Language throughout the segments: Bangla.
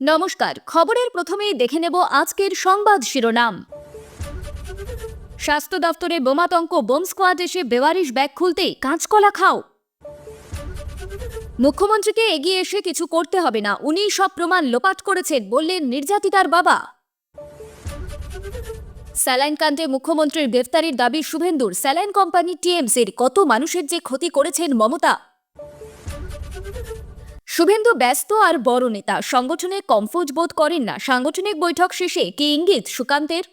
নমস্কার, খবরের প্রথমেই দেখে নেব আজকের সংবাদ শিরোনাম। স্বাস্থ্য দপ্তরে বোমাতঙ্ক, বোম স্কোয়াড এসে বেওয়ারিশ ব্যাগ খুলতেই কাঁচকলা খাও। মুখ্যমন্ত্রীকে এগিয়ে এসে কিছু করতে হবে না উনি সব প্রমাণ লোপাট করেছেন বললেন নির্যাতিতার বাবা। স্যালাইন কাণ্ডে মুখ্যমন্ত্রীর গ্রেফতারির দাবি শুভেন্দুর, স্যালাইন কোম্পানি টিএমসির, কত মানুষের যে ক্ষতি করেছেন মমতা। শুভেন্দু ব্যস্ত আর বড় নেতা। সংগঠনে কমফোজ বোধ করেন না। সাংগঠনিক বৈঠক শেষে কি ইঙ্গিত সুকান্তের?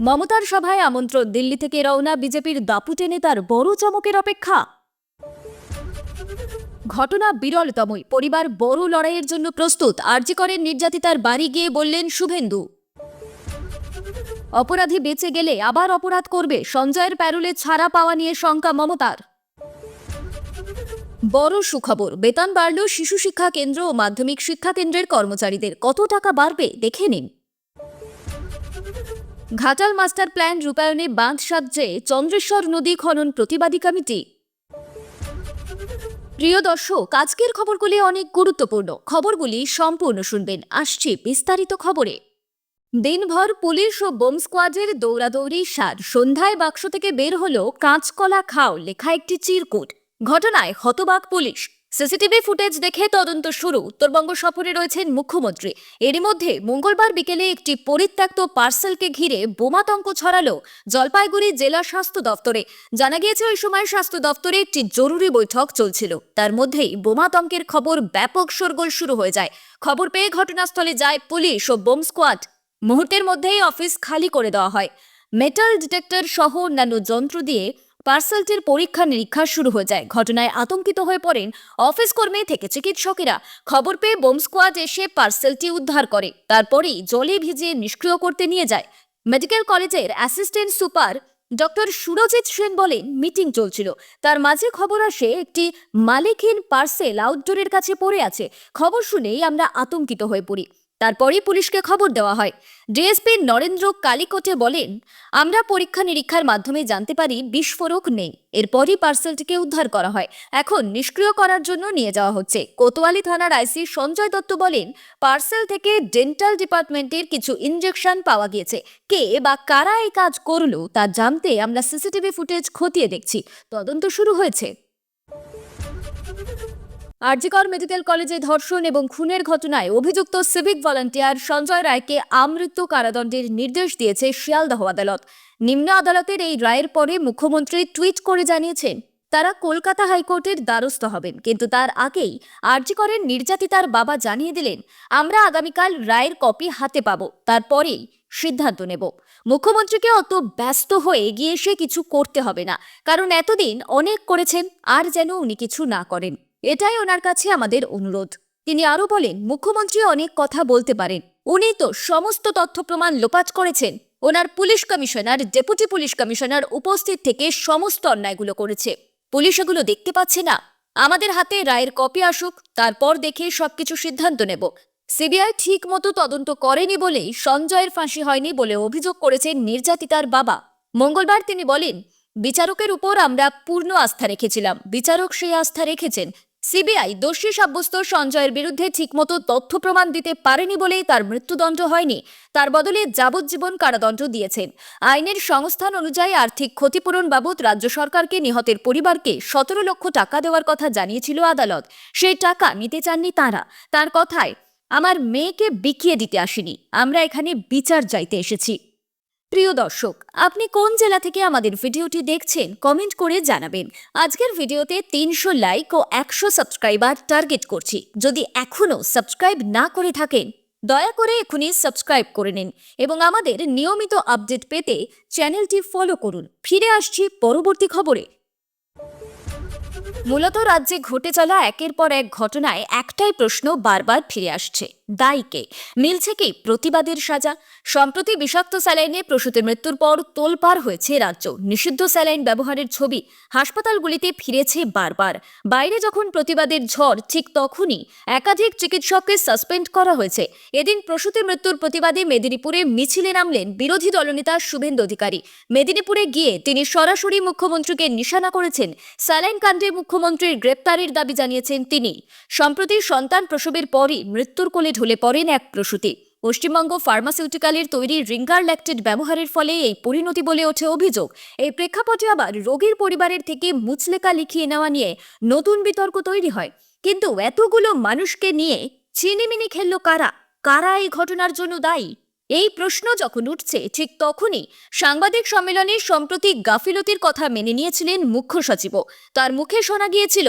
মমতার সভায় আমন্ত্রণ, দিল্লি থেকে রওনা বিজেপির দাপুটে নেতার বড় চমকের অপেক্ষা? ঘটনা বিরলতমই পরিবার বড় লড়াইয়ের জন্য প্রস্তুত। আর্জি করেন নির্যাতিতার বাড়ি গিয়ে বললেন শুভেন্দু। অপরাধী বেঁচে গেলে আবার অপরাধ করবে। সঞ্জয়ের প্যারোলে ছাড়া পাওয়া নিয়ে শঙ্কা মমতার। বড় সুখবর, বেতন বাড়ল শিশু শিক্ষা কেন্দ্র ও মাধ্যমিক শিক্ষা কেন্দ্রের কর্মচারীদের কত টাকা বাড়বে দেখে নিন। ঘাটাল মাস্টার প্ল্যান রূপায়ণে বাঁধ সাহায্যে চন্দ্রেশ্বর নদী খনন প্রতিবাদী কমিটি। প্রিয় দর্শক, আজকের খবরগুলি অনেক গুরুত্বপূর্ণ। খবরগুলি সম্পূর্ণ শুনবেন। আসছে বিস্তারিত খবরে। দিনভর পুলিশ ও বোম স্কোয়াডের দৌড়াদৌড়ি সার। সন্ধ্যায় বাক্স থেকে বের হলো কাঁচকলা খাও লেখা একটি চিরকুট। ঘটনায় হতবাক পুলিশ। সিসিটিভি ফুটেজ দেখে তদন্ত শুরু। উত্তরবঙ্গ সফরে রয়েছেন মুখ্যমন্ত্রী। এরই মধ্যে মঙ্গলবার বিকেলে একটি পরিত্যক্ত পার্সেলকে ঘিরে বোমাতঙ্ক ছড়ালো জলপাইগুড়ি জেলা স্বাস্থ্য দফতরে জানা গিয়েছে, ওই সময় স্বাস্থ্য দফতরে একটি জরুরি বৈঠক চলছিল। তার মধ্যেই বোমাতঙ্কের খবর ব্যাপক শোরগোল শুরু হয়ে যায়। খবর পেয়ে ঘটনাস্থলে যায় পুলিশ ও বোম স্কোয়াড। মুহূর্তের মধ্যেই অফিস খালি করে দেওয়া হয়। মেটাল ডিটেক্টর সহ অন্যান্য যন্ত্র দিয়ে পার্সেলটির পরীক্ষা নিরীক্ষা শুরু হয়ে যায়। ঘটনায় আতঙ্কিত হয়ে পড়েন অফিস কর্মী থেকে চিকিৎসকেরা। খবর পেয়ে বোম স্কোয়াড এসে পার্সেলটি উদ্ধার করে। তারপরেই জলে ভিজিয়ে নিষ্ক্রিয় করতে নিয়ে যায়। মেডিকেল কলেজের assistant super doctor Surajit Sen বলেন, মিটিং চলছিল। তার মাঝে খবর আসে, একটি মালিকহীন পার্সেল আউটডোরের কাছে পড়ে আছে। খবর শুনেই আমরা আতঙ্কিত হয়ে পড়ি। তারপরেই পুলিশকে খবর দেওয়া হয়। ডিএসপি নরেন্দ্র কালিকোটে বলেন, আমরা পরীক্ষা নিরীক্ষার মাধ্যমে জানতে পারি বিস্ফোরক নেই। এরপরই পার্সেলটিকে উদ্ধার করা হয়। এখন নিষ্ক্রিয় করার জন্য নিয়ে যাওয়া হচ্ছে। কোতোয়ালি থানার আইসি সঞ্জয় দত্ত বলেন, পার্সেল থেকে ডেন্টাল ডিপার্টমেন্টের কিছু ইনজেকশন পাওয়া গিয়েছে। কে বা কারা এই কাজ করল তা জানতে আমরা সিসিটিভি ফুটেজ খতিয়ে দেখছি। তদন্ত শুরু হয়েছে। আরজিকর মেডিকেল কলেজে ধর্ষণ এবং খুনের ঘটনায় অভিযুক্ত সিভিক ভলান্টিয়ার সঞ্জয় রায়কে আমৃত্যু কারাদণ্ডের নির্দেশ দিয়েছে শিয়ালদহ আদালত। নিম্ন আদালতের এই রায়ের পরে মুখ্যমন্ত্রী টুইট করে জানিয়েছেন, তারা কলকাতা হাইকোর্টের দ্বারস্থ হবেন। কিন্তু তার আগেই আরজিকরের নির্যাতিতার বাবা জানিয়ে দিলেন, আমরা আগামীকাল রায়ের কপি হাতে পাব। তারপরেই সিদ্ধান্ত নেব। মুখ্যমন্ত্রীকে অত ব্যস্ত হয়ে গিয়ে এসে কিছু করতে হবে না। কারণ এতদিন অনেক করেছেন, আর যেন উনি কিছু না করেন। এটাই ওনার কাছে আমাদের অনুরোধ। তিনি আরও বলেন, মুখ্যমন্ত্রী অনেক কথা বলতে পারেন। উনি তো সমস্ত তথ্য প্রমাণ লোপাট করেছেন। ওনার police commissioner, deputy police commissioner উপস্থিত থেকে সমস্ত অন্যায়গুলো করেছে। পুলিশ এগুলো দেখতে পাচ্ছে না। আমাদের হাতে রায়ের কপি আসুক, তারপর দেখে সবকিছু সিদ্ধান্ত নেব। সিবিআই ঠিক মতো তদন্ত করেনি বলেই সঞ্জয়ের ফাঁসি হয়নি বলে অভিযোগ করেছেন নির্যাতিতার বাবা। মঙ্গলবার তিনি বলেন, বিচারকের উপর আমরা পূর্ণ আস্থা রেখেছিলাম। বিচারক সেই আস্থা রেখেছেন। সিবিআই দোষী সাব্যস্ত সঞ্জয়ের বিরুদ্ধে ঠিকমতো তথ্য প্রমাণ দিতে পারেনি বলেই তার মৃত্যুদণ্ড হয়নি। তার বদলে যাবজ্জীবন কারাদণ্ড দিয়েছেন আইনের সংস্থান অনুযায়ী আর্থিক ক্ষতিপূরণ বাবদ রাজ্য সরকারকে নিহতের পরিবারকে সতেরো লক্ষ টাকা দেওয়ার কথা জানিয়েছিল আদালত। সেই টাকা নিতে চাননি তারা। তার কথায়, আমার মেয়েকে বিকিয়ে দিতে আসিনি। আমরা এখানে বিচার চাইতে এসেছি। প্রিয় দর্শক, আপনি কোন জেলা থেকে আমাদের ভিডিওটি দেখছেন কমেন্ট করে জানাবেন। আজকের ভিডিওতে তিনশো লাইক ও একশো সাবস্ক্রাইবার টার্গেট করছি। যদি এখনও সাবস্ক্রাইব না করে থাকেন, দয়া করে এখনই সাবস্ক্রাইব করে নিন এবং আমাদের নিয়মিত আপডেট পেতে চ্যানেলটি ফলো করুন। ফিরে আসছি পরবর্তী খবরে। মূলত রাজ্যে ঘটে চলা একের পর এক ঘটনায় একটাই প্রশ্ন বারবার ফিরে আসছে। দায়ীকে। মিলছে কি প্রতিবাদের সাজা? সম্প্রতি বিষাক্ত স্যালাইনে প্রসূতির মৃত্যুর পর তোলপাড় হয়েছে রাজ্য। নিষিদ্ধ স্যালাইন ব্যবহারের ছবি হাসপাতালগুলিতে ফিরেছে বারবার। বাইরে যখন প্রতিবাদের ঝড়, ঠিক তখনই একাধিক চিকিৎসককে সাসপেন্ড করা হয়েছে। এদিন প্রসূতি মৃত্যুর প্রতিবাদে মেদিনীপুরে মিছিলে নামলেন বিরোধী দলনেতা শুভেন্দু অধিকারী। মেদিনীপুরে গিয়ে তিনি সরাসরি মুখ্যমন্ত্রীকে নিশানা করেছেন। স্যালাইন কাণ্ডে মুখ্যমন্ত্রীর গ্রেপ্তারের দাবি জানিয়েছেন তিনি। সম্প্রতি সন্তান প্রসবের পরই মৃত্যুর কোলে ঢলে পড়েন এক প্রসূতি। পশ্চিমবঙ্গ ফার্মাসিউটিক্যালের তৈরি রিঙ্গার ল্যাকটেড ব্যবহারের ফলে এই পরিণতি বলে ওঠে অভিযোগ। এই প্রেক্ষাপটে আবার রোগীর পরিবারের থেকে মুচলেকা লিখিয়ে নেওয়া নিয়ে নতুন বিতর্ক তৈরি হয়। কিন্তু এতগুলো মানুষকে নিয়ে চিনিমিনি খেলল কারা? কারা এই ঘটনার জন্য দায়ী? এই প্রশ্ন যখন উঠছে, ঠিক তখনই সাংবাদিক সম্মেলনে সম্প্রতি গাফিলতির কথা মেনে নিয়েছিলেন মুখ্য সচিব তার মুখে শোনা গিয়েছিল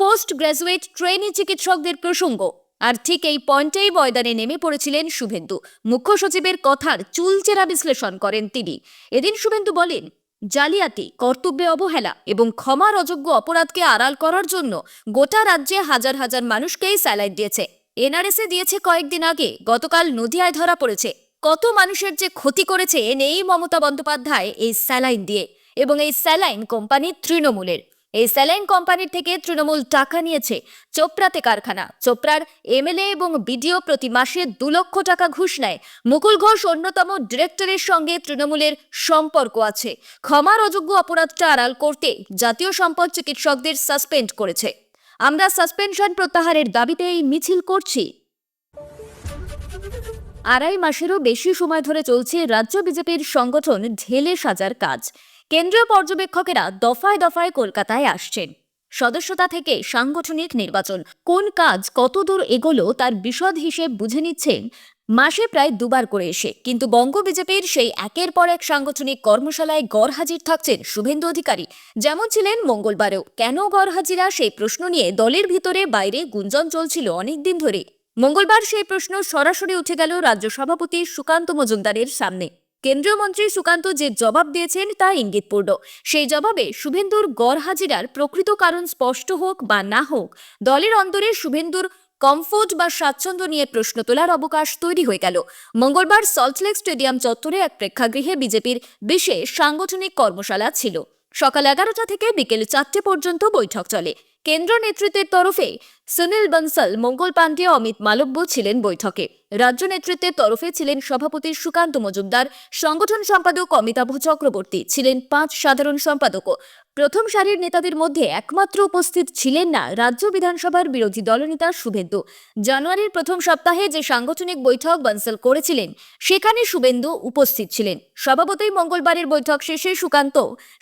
পোস্ট গ্র্যাজুয়েট ট্রেনি চিকিৎসকদের প্রসঙ্গ। আর ঠিক এই পয়েন্টেই ময়দানে নেমে পড়েছিলেন শুভেন্দু। মুখ্য সচিবের কথার চুলচেরা বিশ্লেষণ করেন তিনি। এদিন শুভেন্দু বলেন, জালিয়াতি, কর্তব্যে অবহেলা এবং ক্ষমার অযোগ্য অপরাধকে আড়াল করার জন্য গোটা রাজ্যে হাজার হাজার মানুষকেই স্যালাইন দিয়েছে। এনআরএসে দিয়েছে কয়েকদিন আগে, গতকাল নদিয়ায় ধরা পড়েছে। কত মানুষের যে ক্ষতি করেছে নেই মমতা বন্দ্যোপাধ্যায় এই স্যালাইন দিয়ে এবং এই স্যালাইন কোম্পানি তৃণমূলের। এই স্যালাইন কোম্পানির থেকে তৃণমূল টাকা নিয়েছে চোপড়াতে কারখানা। চোপড়ার এমএলএ এবং বিডিও প্রতি মাসে দু লক্ষ টাকা ঘুষ নেয়। মুকুল ঘোষ অন্যতম ডিরেক্টরের সঙ্গে তৃণমূলের সম্পর্ক আছে। ক্ষমার অযোগ্য অপরাধটা আড়াল করতে জাতীয় সম্পদ চিকিৎসকদের সাসপেন্ড করেছে। আমরা সাসপেনশন প্রত্যাহারের দাবিতে এই মিছিল করছি। আড়াই মাসেরও বেশি সময় ধরে চলছে রাজ্য বিজেপির সংগঠন ঢেলে সাজার কাজ। কেন্দ্রীয় পর্যবেক্ষকেরা দফায় দফায় কলকাতায় আসছেন। সদস্যতা থেকে সাংগঠনিক নির্বাচন। কোন কাজ কতদূর এগোলো তার বিশদ হিসেব বুঝে নিচ্ছেন। মাসে প্রায় দুবার করে এসে। কিন্তু বঙ্গ বিজেপির সেই একের পর এক সাংগঠনিক কর্মশালায় গড় হাজির থাকছেন শুভেন্দু অধিকারী। যেমন ছিলেন মঙ্গলবারেও। কেন গড় হাজিরা সেই প্রশ্ন নিয়ে দলের ভিতরে বাইরে গুঞ্জন চলছিল অনেকদিন ধরে। মঙ্গলবার সেই প্রশ্ন সরাসরি উঠে গেল রাজ্য সভাপতি সুকান্ত মজুমদারের সামনে। কেন্দ্রীয় মন্ত্রী সুকান্ত যে জবাব দিয়েছেন তা ইঙ্গিতপূর্ণ। সেই জবাবে শুভেন্দুর গড় হাজিরার প্রকৃত কারণ স্পষ্ট হোক বা না হোক, দলের অন্তরে শুভেন্দুর কমফোর্ট বা স্বাচ্ছন্দ্য নিয়ে প্রশ্ন তোলার অবকাশ তৈরি হয়ে গেল। মঙ্গলবার সল্টলেক স্টেডিয়াম চত্বরে এক প্রেক্ষাগৃহে বিজেপির বিশেষ সাংগঠনিক কর্মশালা ছিল। সকাল এগারোটা থেকে বিকেল চারটে পর্যন্ত বৈঠক চলে। কেন্দ্র নেতৃত্বের তরফে সুনীল বনসল, মঙ্গল পাণ্ডে অমিত মালব্য ছিলেন বৈঠকে। রাজ্য নেতৃত্বের তরফে ছিলেন সভাপতি সুকান্ত মজুমদার, সংগঠন সম্পাদক অমিতাভ চক্রবর্তী ছিলেন পাঁচ সাধারণ সম্পাদকও প্রথম সারির নেতাদের মধ্যে একমাত্র উপস্থিত ছিলেন না রাজ্য বিধানসভার বিরোধী দলনেতা শুভেন্দু। জানুয়ারির প্রথম সপ্তাহে যে সাংগঠনিক বৈঠক বনসল করেছিলেন, সেখানে শুভেন্দু উপস্থিত ছিলেন। সভাপতি মঙ্গলবারের বৈঠক শেষে সুকান্ত,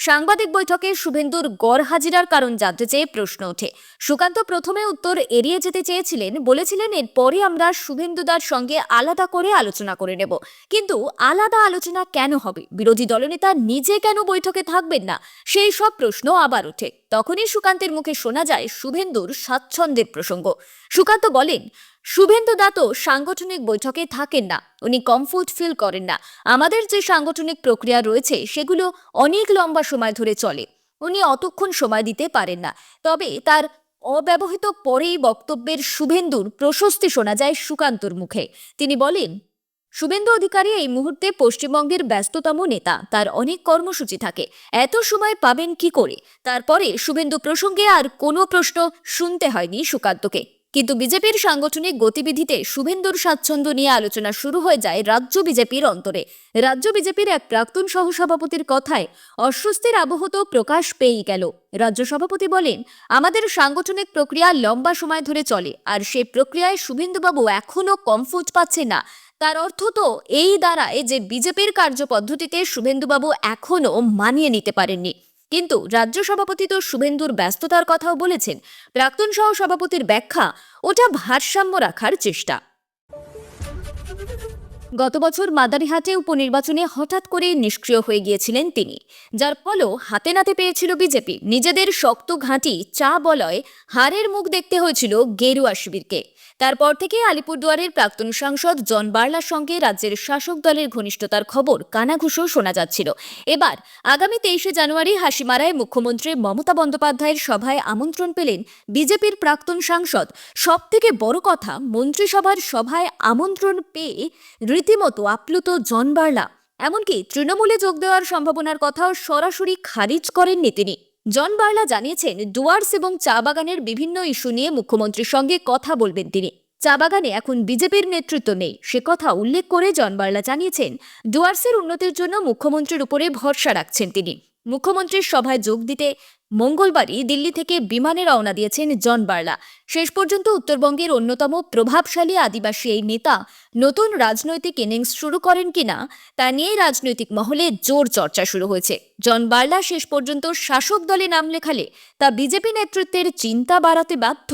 সাংবাদিক বৈঠকে শুভেন্দুর গড় হাজিরার কারণ জানতে চেয়ে প্রশ্ন ওঠে। সুকান্ত প্রথমে উত্তর এড়িয়ে যেতে চেয়েছিলেন, বলেছিলেন এরপরে আমরা শুভেন্দুদার সঙ্গে আলাদা করে আলোচনা করে নেব। কিন্তু আলাদা আলোচনা কেন হবে? বিরোধী দলনেতা নিজে কেন বৈঠকে থাকবেন না? সেই সব প্রশ্ন আবার ওঠে। তখনই সুকান্তের মুখে শোনা যায় শুভেন্দুর স্বাচ্ছন্দ্যের প্রসঙ্গ। সুকান্ত বলেন, শুভেন্দু দা তো সাংগঠনিক বৈঠকে থাকেন না। উনি কমফোর্ট ফিল করেন না। আমাদের যে সাংগঠনিক প্রক্রিয়া রয়েছে, সেগুলো অনেক লম্বা সময় ধরে চলে। উনি অতক্ষণ সময় দিতে পারেন না। তবে তার অব্যবহৃত পরেই বক্তব্যের শুভেন্দুর প্রশস্তি শোনা যায় সুকান্তর মুখে। তিনি বলেন, শুভেন্দু অধিকারী এই মুহূর্তে পশ্চিমবঙ্গের ব্যস্ততম নেতা। তার অনেক কর্মসূচি থাকে। এত সময় পাবেন কি করে? তারপরে শুভেন্দু প্রসঙ্গে আর কোনো প্রশ্ন শুনতে হয়নি সুকান্তকে। কিন্তু বিজেপির সাংগঠনিক গতিবিধিতে শুভেন্দুর স্বাচ্ছন্দ্য নিয়ে আলোচনা শুরু হয়ে যায় রাজ্য বিজেপির অন্তরে। রাজ্য বিজেপির এক প্রাক্তন সহসভাপতির কথায় অস্বস্তির আবহ তো প্রকাশ পেয়েই গেল। রাজ্য সভাপতি বলেন, আমাদের সাংগঠনিক প্রক্রিয়া লম্বা সময় ধরে চলে, আর সেই প্রক্রিয়ায় শুভেন্দুবাবু এখনও কমফোর্ট পাচ্ছে না। তার অর্থ তো এই দাঁড়ায় যে বিজেপির কার্যপদ্ধতিতে শুভেন্দুবাবু এখনও মানিয়ে নিতে পারেননি। কিন্তু রাজ্য সভাপতি তো শুভেন্দুর ব্যস্ততার কথাও বলেছেন। প্রাক্তন সহ সভাপতির ব্যাখ্যা, ওটা ভারসাম্য রাখার চেষ্টা। গত বছর মাদারিহাটে উপনির্বাচনে হঠাৎ করে নিষ্ক্রিয় হয়ে গিয়েছিলেন তিনি। যার ফলও হাতে নাতে পেয়েছিল বিজেপি। নিজেদের শক্ত ঘাঁটি, চা বলয়, হারের মুখ দেখতে হয়েছিল গেরুয়া শিবিরকে। তারপর থেকে আলিপুরদুয়ারের প্রাক্তন সাংসদ জন বার্লার সঙ্গে রাজ্যের শাসক দলের ঘনিষ্ঠতার খবর কানাঘুষো শোনা যাচ্ছিল। এবার আগামী তেইশে জানুয়ারি হাসিমারায় মুখ্যমন্ত্রী মমতা বন্দ্যোপাধ্যায়ের সভায় আমন্ত্রণ পেলেন বিজেপির প্রাক্তন সাংসদ। সব থেকে বড় কথা মন্ত্রিসভার সভায় আমন্ত্রণ পেয়ে রীতিমতো আপ্লুত জন বার্লা। এমনকি তৃণমূলে যোগ দেওয়ার সম্ভাবনার কথাও সরাসরি খারিজ করেননি তিনি। জন বার্লা জানিয়েছেন, ডুয়ার্স এবং চা বাগানের বিভিন্ন ইস্যু নিয়ে মুখ্যমন্ত্রীর সঙ্গে কথা বলবেন তিনি। চা বাগানে এখন বিজেপির নেতৃত্ব নেই, সে কথা উল্লেখ করে জন বার্লা জানিয়েছেন, ডুয়ার্সের উন্নতির জন্য মুখ্যমন্ত্রীর উপরে ভরসা রাখছেন তিনি। মুখ্যমন্ত্রীর সভায় যোগ দিতে মঙ্গলবারই দিল্লি থেকে বিমানে রওনা দিয়েছেন জন বার্লা। শেষ পর্যন্ত উত্তরবঙ্গের অন্যতম প্রভাবশালী আদিবাসী এই নেতা নতুন রাজনৈতিক ইনিংস শুরু করেন কিনা তা নিয়ে রাজনৈতিক মহলে জোর চর্চা শুরু হয়েছে। জন বার্লা শেষ পর্যন্ত শাসক দলে নাম লেখালে তা বিজেপি নেতৃত্বের চিন্তা বাড়াতে বাধ্য।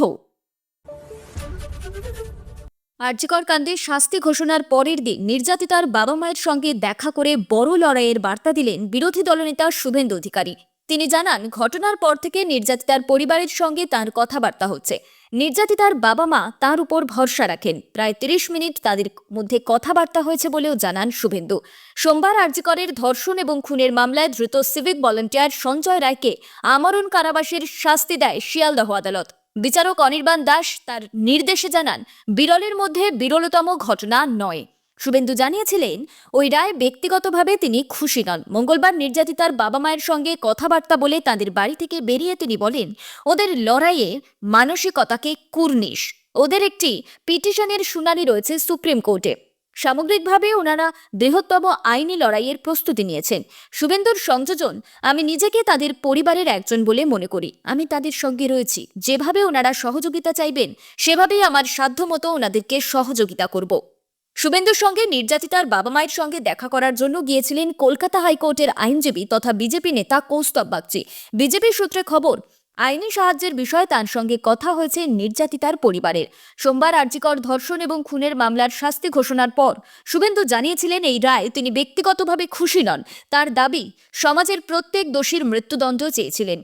আর্যিকর কাণ্ডে শাস্তি ঘোষণার পরের দিন নির্যাতিতার বাবা মায়ের সঙ্গে দেখা করে বড় লড়াইয়ের বার্তা দিলেন বিরোধী দলনেতা শুভেন্দু অধিকারী। তিনি জানান, ঘটনার পর থেকে নির্যাতিতার পরিবারের সঙ্গে তার কথাবার্তা হচ্ছে। নির্যাতিতার বাবা মা তার উপর ভরসা রাখেন। প্রায় তিরিশ মিনিট তাদের মধ্যে কথাবার্তা হয়েছে বলেও জানান শুভেন্দু। সোমবার আর্যিকরের ধর্ষণ এবং খুনের মামলায় ধৃত সিভিক ভলান্টিয়ার সঞ্জয় রায়কে আমরণ কারাবাসের শাস্তি দেয় শিয়ালদহ আদালত। বিচারক অনির্বাণ দাস তার নির্দেশে জানান, বিরলের মধ্যে বিরলতম ঘটনা নয়। শুভেন্দু জানিয়েছিলেন, ওই রায় ব্যক্তিগতভাবে তিনি খুশি নন। মঙ্গলবার নির্যাতিতার বাবা মায়ের সঙ্গে কথাবার্তা বলে তাদের বাড়ি থেকে বেরিয়ে তিনি বলেন, ওদের লড়াইয়ে মানসিকতাকে কুর্নিশ। ওদের একটি পিটিশনের শুনানি রয়েছে সুপ্রিম কোর্টে। সামগ্রিকভাবে ওনারা বৃহত্তম আইনি লড়াইয়ের প্রস্তুতি নিয়েছেন। শুভেন্দুর সংযোজন, আমি নিজেকে তাদের পরিবারের একজন বলে মনে করি। আমি তাদের সঙ্গে রয়েছি। যেভাবে ওনারা সহযোগিতা চাইবেন, সেভাবেই আমার সাধ্যমতো ওনাদেরকে সহযোগিতা করব। শুভেন্দুর সঙ্গে নির্যাতিতার বাবা মায়ের সঙ্গে দেখা করার জন্য গিয়েছিলেন কলকাতা হাইকোর্টের আইনজীবী তথা বিজেপি নেতা কৌস্তব বাগচি। বিজেপি সূত্রে খবর, আইনি সাহায্যের বিষয়ে তার সঙ্গে কথা হয়েছে নির্যাতিতার পরিবারের। সোমবার আর্জিকর ধর্ষণ এবং খুনের মামলার শাস্তি ঘোষণার পর শুভেন্দু জানিয়েছিলেন এই রায় তিনি ব্যক্তিগতভাবে খুশি নন। তার দাবি, সমাজের প্রত্যেক দোষীর মৃত্যুদণ্ড চেয়েছিলেন।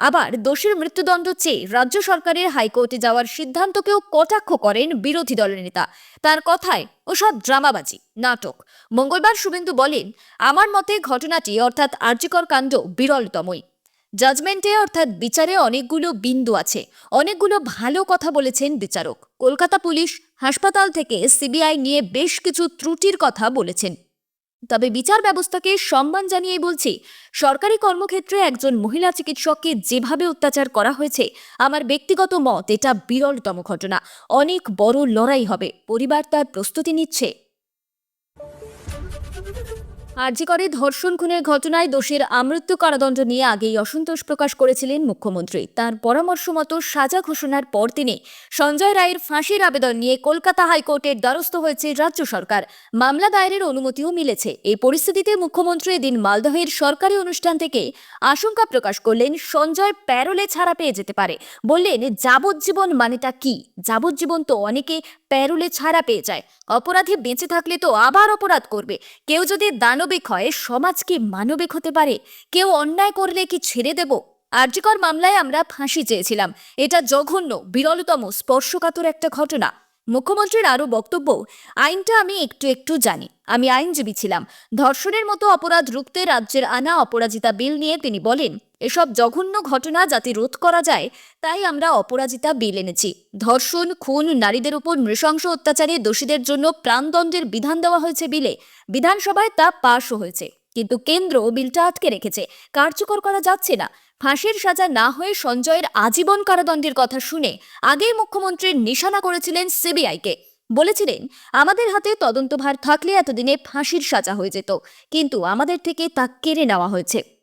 আবার দোষীর মৃত্যুদণ্ড চেয়ে রাজ্য সরকারের হাইকোর্টে যাওয়ার সিদ্ধান্তকেও কটাক্ষ করেন বিরোধী দলের নেতা। তার কথায় ওসব ড্রামাবাজি, নাটক। মঙ্গলবার শুভেন্দু বলেন, আমার মতে ঘটনাটি অর্থাৎ আর্যিকর কাণ্ড বিরলতমই। জাজমেন্টে অর্থাৎ বিচারে অনেকগুলো বিন্দু আছে। অনেকগুলো ভালো কথা বলেছেন বিচারক। কলকাতা পুলিশ হাসপাতাল থেকে সিবিআই নিয়ে বেশ কিছু ত্রুটির কথা বলেছেন। তবে বিচার ব্যবস্থাকে সম্মান জানিয়ে বলছি, সরকারি কর্মক্ষেত্রে একজন মহিলা চিকিৎসককে যেভাবে অত্যাচার করা হয়েছে, আমার ব্যক্তিগত মত এটা বিরলতম ঘটনা। অনেক বড় লড়াই হবে। পরিবার তার প্রস্তুতি নিচ্ছে। আরজিকরে ধর্ষণ খুনের ঘটনায় দোষীর আমৃত্যু কারাদণ্ড নিয়ে আগেই অসন্তোষ প্রকাশ করেছিলেন মুখ্যমন্ত্রী। তার পরামর্শ মতো সাজা ঘোষণার পর তিনি সঞ্জয় রায়ের ফাঁসির আবেদন নিয়ে কলকাতা হাইকোর্টের দ্বারস্থ হয়েছে রাজ্য সরকার। মামলা দায়েরের অনুমতিও মিলেছে। এই পরিস্থিতিতে মুখ্যমন্ত্রী এদিন মালদহের সরকারি অনুষ্ঠান থেকে আশঙ্কা প্রকাশ করলেন, সঞ্জয় প্যারোলে ছাড়া পেয়ে যেতে পারে। বললেন, যাবজ্জীবন মানেটা কি? যাবজ্জীবন তো অনেকে প্যারোলে ছাড়া পেয়ে যায়। অপরাধী বেঁচে থাকলে তো আবার অপরাধ করবে। কেউ যদি দানবিক হয়, সমাজ কি মানবিক হতে পারে? কেউ অন্যায় করলে কি ছেড়ে দেব? আর্যিকর মামলায় আমরা ফাঁসি চেয়েছিলাম। এটা জঘন্য, বিরলতম, স্পর্শকাতর একটা ঘটনা। মুখ্যমন্ত্রীর আরও বক্তব্য, আইনটা আমি একটু একটু জানি। আমি আইনজীবী ছিলাম। ধর্ষণের মতো অপরাধ রুখতে রাজ্যের আনা অপরাজিতা বিল নিয়ে তিনি বলেন এসব জঘন্য ঘটনা যাতে রোধ করা যায়, তাই আমরা অপরাজিতা বিল এনেছি। ধর্ষণ, খুন, নারীদের উপর নৃশংস অত্যাচারে দোষীদের জন্য প্রাণদণ্ডের বিধান দেওয়া হয়েছে বিলে। বিধানসভায় তা পাশও হয়েছে। কিন্তু কেন্দ্র বিলটা আটকে রেখেছে। কার্যকর করা যাচ্ছে না। ফাঁসির সাজা না হয়ে সঞ্জয়ের আজীবন কারাদণ্ডের কথা শুনে আগেই মুখ্যমন্ত্রীর নিশানা করেছিলেন সিবিআইকে। বলেছিলেন, আমাদের হাতে তদন্তভার থাকলে এতদিনে ফাঁসির সাজা হয়ে যেত। কিন্তু আমাদের থেকে তা কেড়ে নেওয়া হয়েছে।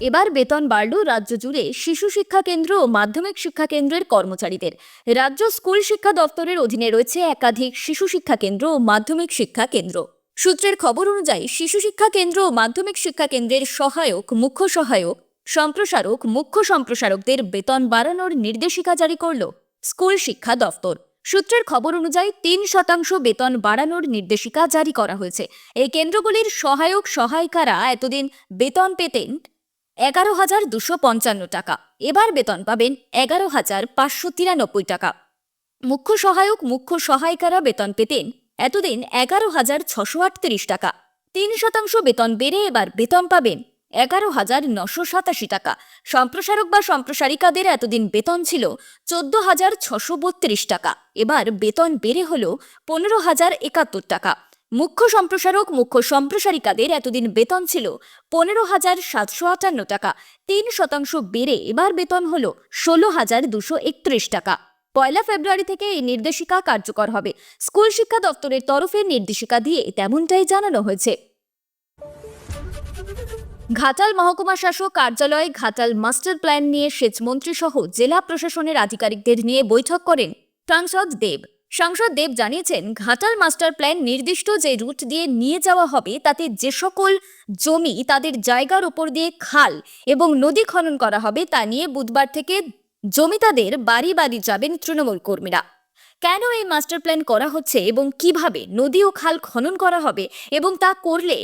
এবার বেতন বাড়ল রাজ্য জুড়ে শিশু শিক্ষা কেন্দ্র ও মাধ্যমিক শিক্ষা কেন্দ্রের কর্মচারীদের। রাজ্য স্কুল শিক্ষা দপ্তরের অধীনে রয়েছে একাধিক শিশু শিক্ষা কেন্দ্র ও মাধ্যমিক শিক্ষা কেন্দ্র। সূত্রের খবর অনুযায়ী শিশু শিক্ষা কেন্দ্র ও মাধ্যমিক শিক্ষা কেন্দ্রের সহায়ক, মুখ্য সহায়ক, সম্প্রসারক, মুখ্য সম্প্রসারকদের বেতন বাড়ানোর নির্দেশিকা জারি করল স্কুল শিক্ষা দপ্তর। সূত্রের খবর অনুযায়ী তিন শতাংশ বেতন বাড়ানোর নির্দেশিকা জারি করা হয়েছে। এই কেন্দ্রগুলির সহায়ক সহায়িকারা এতদিন বেতন পেতেন এগারো হাজার দুশো পঞ্চান্ন টাকা। এবার বেতন পাবেন এগারো হাজার পাঁচশো তিরানব্বই টাকা। মুখ্য সহায়ক, মুখ্য সহায়িকারা বেতন পেতেন এতদিন এগারো হাজার ছশো আটত্রিশ টাকা। তিন শতাংশ বেতন বেড়ে এবার বেতন পাবেন এগারো হাজার নশো সাতাশি টাকা। সম্প্রসারক বা সম্প্রসারিকাদের এতদিন বেতন ছিল চোদ্দ হাজার ছশো বত্রিশ টাকা। এবার বেতন বেড়ে হল পনেরো হাজার একাত্তর টাকা। মুখ্য সম্প্রসারক, মুখ্য সম্প্রসারিকাদের এতদিন বেতন ছিল পনেরো হাজার সাতশো আটান্ন টাকা। তিন শতাংশ বেড়ে এবার বেতন হল ষোলো হাজার দুশো একত্রিশ টাকা। পয়লা ফেব্রুয়ারি থেকে এই নির্দেশিকা কার্যকর হবে। স্কুল শিক্ষা দপ্তরের তরফে নির্দেশিকা দিয়ে তেমনটাই জানানো হয়েছে। ঘাটাল মহকুমা শাসক কার্যালয়ে ঘাটাল মাস্টার প্ল্যান নিয়ে সেচমন্ত্রী সহ জেলা প্রশাসনের আধিকারিকদের নিয়ে বৈঠক করেন সাংসদ দেব। সাংসদ দেব জানিয়েছেন, ঘাটাল মাস্টার প্ল্যান নির্দিষ্ট যে রুট দিয়ে নিয়ে যাওয়া হবে, তাতে যে সকল জমি তাদের জায়গার উপর দিয়ে খাল এবং নদী খনন করা হবে, তা নিয়ে বুধবার থেকে জমিদাদের বাড়ি বাড়ি যাবেন তৃণমূল কর্মীরা। কেন এই মাস্টার প্ল্যান করা হচ্ছে এবং কীভাবে নদী ও খাল খনন করা হবে এবং তা করলে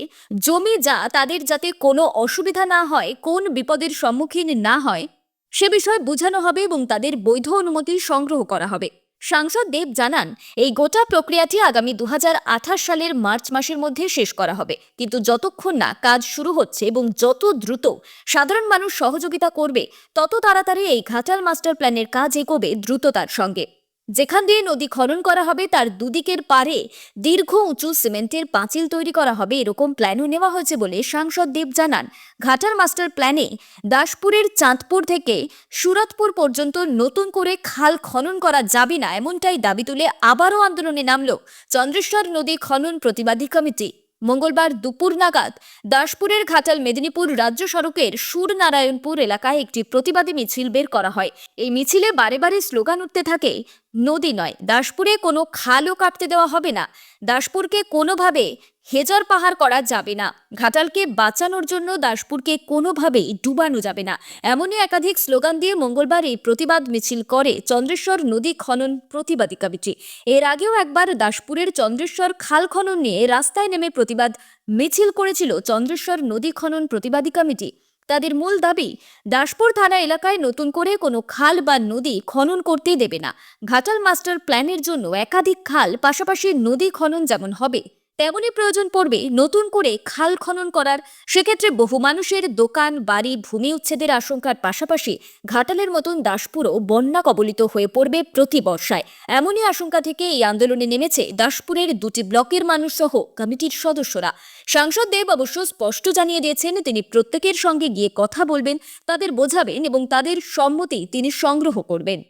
জমি যা তাদের যাতে কোনো অসুবিধা না হয়, কোন বিপদের সম্মুখীন না হয়, সে বিষয়ে বোঝানো হবে এবং তাদের বৈধ অনুমতি সংগ্রহ করা হবে। সাংসদ দেব জানান, এই গোটা প্রক্রিয়াটি আগামী দু হাজার আঠাশ সালের মার্চ মাসের মধ্যে শেষ করা হবে। কিন্তু যতক্ষণ না কাজ শুরু হচ্ছে এবং যত দ্রুত সাধারণ মানুষ সহযোগিতা করবে, তত তাড়াতাড়ি এই ঘাটাল মাস্টার প্ল্যানের কাজ এগোবে দ্রুততার সঙ্গে। যেখান দিয়ে নদী খনন করা হবে, তার দুদিকের পারে দীর্ঘ উঁচু সিমেন্টের পাঁচিল তৈরি করা হবে। এরকম প্ল্যানও নেওয়া হয়েছে বলে সাংসদ দেব জানান। ঘাটার মাস্টার প্ল্যানে দাসপুরের চাঁদপুর থেকে সুরতপুর পর্যন্ত নতুন করে খাল খনন করা যাবে না, এমনটাই দাবি তুলে আবারও আন্দোলনে নামল চন্দ্রেশ্বর নদী খনন প্রতিবাদী কমিটি। মঙ্গলবার দুপুর নাগাদ দাসপুরের ঘাটাল মেদিনীপুর রাজ্য সড়কের সুরনারায়ণপুর এলাকায় একটি প্রতিবাদী মিছিল বের করা হয়। এই মিছিলে বারে বারে স্লোগান উঠতে থাকে, নদী নয়, দাসপুরে কোনো খালও কাটতে দেওয়া হবে না। দাসপুরকে কোনোভাবে হেজার পাহাড় করা যাবে না। ঘাটালকে বাঁচানোর জন্য দাসপুরকে কোনোভাবেই ডুবানো যাবে না। এমনই একাধিক স্লোগান দিয়ে মঙ্গলবার এই প্রতিবাদ মিছিল করে চন্দ্রেশ্বর নদী খনন প্রতিবাদী কমিটি। এর আগেও একবার দাসপুরের চন্দ্রেশ্বর খাল খনন নিয়ে রাস্তায় নেমে প্রতিবাদ মিছিল করেছিল চন্দ্রেশ্বর নদী খনন প্রতিবাদী কমিটি। তাদের মূল দাবি, দাসপুর থানা এলাকায় নতুন করে কোনো খাল বা নদী খনন করতেই দেবে না। ঘাটাল মাস্টার প্ল্যানের জন্য একাধিক খাল, পাশাপাশি নদী খনন যেমন হবে তেমনই প্রয়োজন পড়বে নতুন করে খাল খনন করার। সেক্ষেত্রে বহু মানুষের দোকান, বাড়ি, ভূমি উচ্ছেদের আশঙ্কার পাশাপাশি ঘাটালের মতন দাসপুরও বন্যা কবলিত হয়ে পড়বে প্রতি বর্ষায়। এমনই আশঙ্কা থেকে এই আন্দোলনে নেমেছে দাসপুরের দুটি ব্লকের মানুষ সহ কমিটির সদস্যরা। সাংসদ দেব অবশ্য স্পষ্ট জানিয়ে দিয়েছেন, তিনি প্রত্যেকের সঙ্গে গিয়ে কথা বলবেন, তাদের বোঝাবেন এবং তাদের সম্মতি তিনি সংগ্রহ করবেন।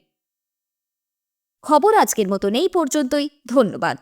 খবর আজকের মতন এই পর্যন্তই, ধন্যবাদ।